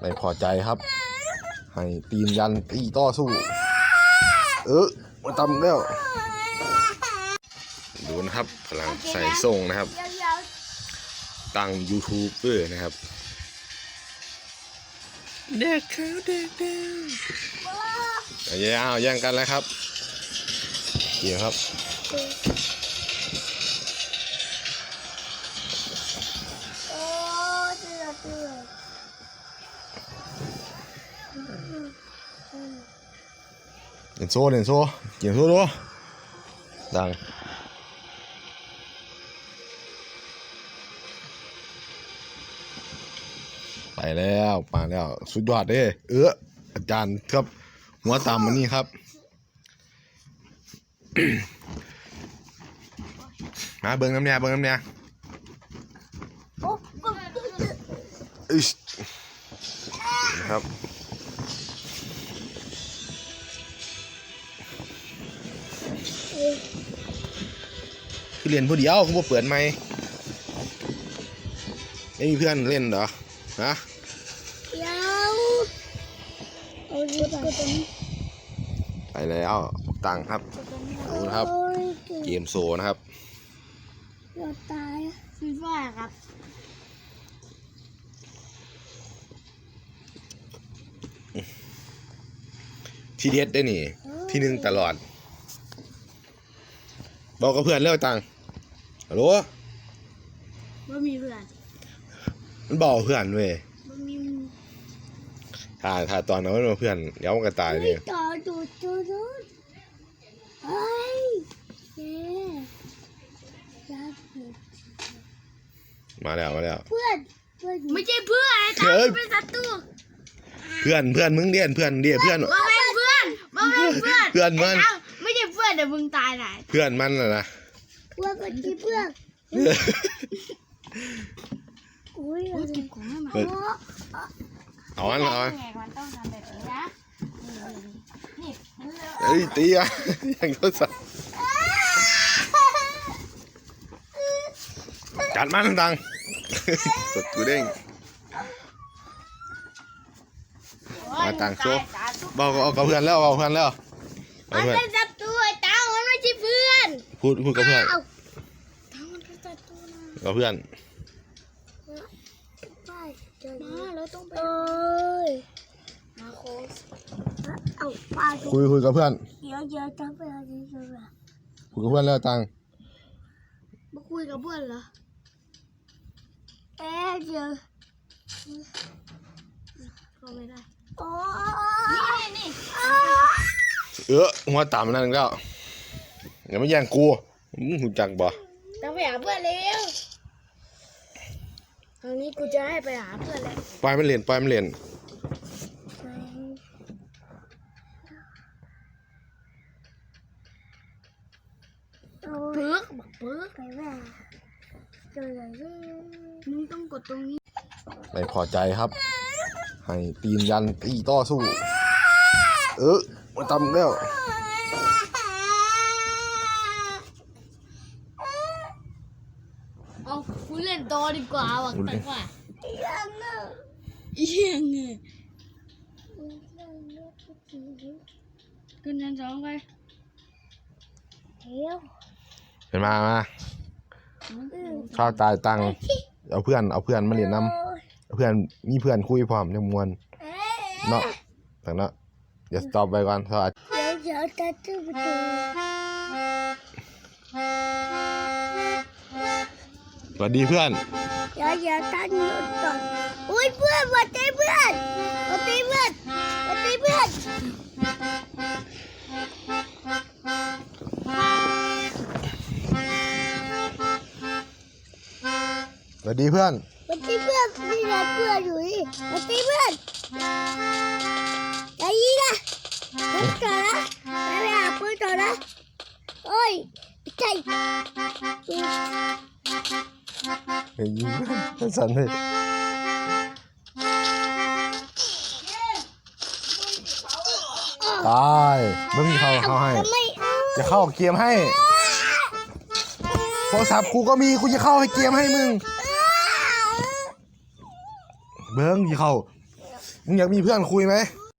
ไม่พอใจครับ ให้ตีนยันตีต่อสู้ เออมาตำแล้วดูนะครับพลังใส่ส่งนะครับ ตั้ง YouTube ด้วยนะครับเด็กเขาเด็กเด็กยาวแย่งกันแล้วครับเกี่ยวครับ เล่นโซ่เล่นโซ่เกี่ยวโซ่ดูดังไปแล้วมาแล้ว สุดยอดเด้เอออาจารย์ครับ หัวตามมันนี่ครับ มาเบิ้งน้ำเนี่ยเบิ้งน้ำเนี่ยโอ้ก็อึชนะครับ คือเรียนผู้เดียวคือบ่เปิดไหมค์ไม่มีเพื่อนเล่นเหรอฮะเดี๋ยวเอาดูก่อนไปแล้วตังค์ครับดูนะครับโอ้ยเกืเกมโซนะครับอบตายฟีฟ่าครับที่เด็ดได้นี่ ที่หนึ่งตลอด บอกกับเพื่อนเร็วตังค์ฮัลโหลว่ามีเพื่อนมันบอกเพื่อนเว้ยว่ามีถ้าถ้าตอนนั้นมันบอกเพื่อนเดี๋ยวมันก็ตายเนี่ยต่อดูดูดูเฮ้ยเย้ยับเลยมาแล้วมาแล้วเพื่อนเพื่อนไม่ใช่เพื่อนเฮ้ยเป็นศัตรูเพื่อนเพื่อนมึงเรียนเพื่อนเรียนเพื่อนมาเป็นเพื่อนมาเป็นเพื่อนเพื่อนมัน ดี๋ยวมึงตายไหนเพื่อนมันน่ะนะเพื่อนเป็นที่เพื่อนอุ้ยเก็บของให้มาเปิดเอาอันเอาอันไงมันต้องทำแบบนี้นะนี่นี่เอ้ยตีอะยังทดสอบจัดมันดังกดกูเด้งมาต่างโซ่บอกเอากับเพื่อนแล้วเอาเพื่อนแล้วเอามันเพื่อน พูดพูดกับเพื่อนเอ้าตามันเป็นศัตรูนะกับเพื่อนมาแล้วต้องไปเอ้ยมาโคสเอาปลาคุยคุยกับเพื่อนเดี๋ยวเดี๋ยวจะไปอะไรกันล่ะคุยกับเพื่อนแล้วตังมาคุยกับเพื่อนเหรอเอ๊ะเดี๋ยวเข้าไม่ได้โอ้นี่นี่เออหัวต่ำนั่นแล้ว อย่ามาแย่งกูอืมหูจักบ่ต้องไปหาเพื่อนเร็วคราวนี้กูจะให้ไปหาเพื่อนแล้วปล่อยมันเรียนปล่อยมันเรียนเพิกบอกเพิกไปว่าเจออะไรมึงต้องกดตรงนี้ ไม่พอใจครับ ให้ตีนยันตีต่อสู้ เออมาตำแล้ว เอา กูเล่นต่อดีกว่าว่ะแต่ว่ายังอะยังอะขึ้นชั้นสองไปเฮ้ยเห็นมามาข้าวตายตังเอาเพื่อนเอาเพื่อนมาเรียนนำเอาเพื่อนมีเพื่อนคุยพร้อมจังมวนเนาะแต่เนาะเดี๋ยวสต็อปไปก่อนสวัสดีเดี๋ยวเดี๋ยวจะตื้อ วัสดีเพื่อน เดี๋ยวเดี๋ยวตั้งหยุดก่อนอุ้ยเพื่อนวัดตีเพื่อนวัดตีเพื่อนวัดตีเพื่อนสวัสดีเพื่อนวัดตีเพื่อนนี่นะเพื่อนอยู่นี่วัดตีเพื่อนอย่ายิงนะปืนต่อนะไปไปหาปืนต่อนะโอ้ยไม่ใช่ปืน เฮ้ยยิงเพื่อนสั่นเลยตายมึงเข้าเข้าให้ จะเข้าเกมให้โทรศัพท์กูก็มีกูจะเข้าให้เกมให้มึง เบิ้งจะเข้ามึงอยากมีเพื่อนคุยไหม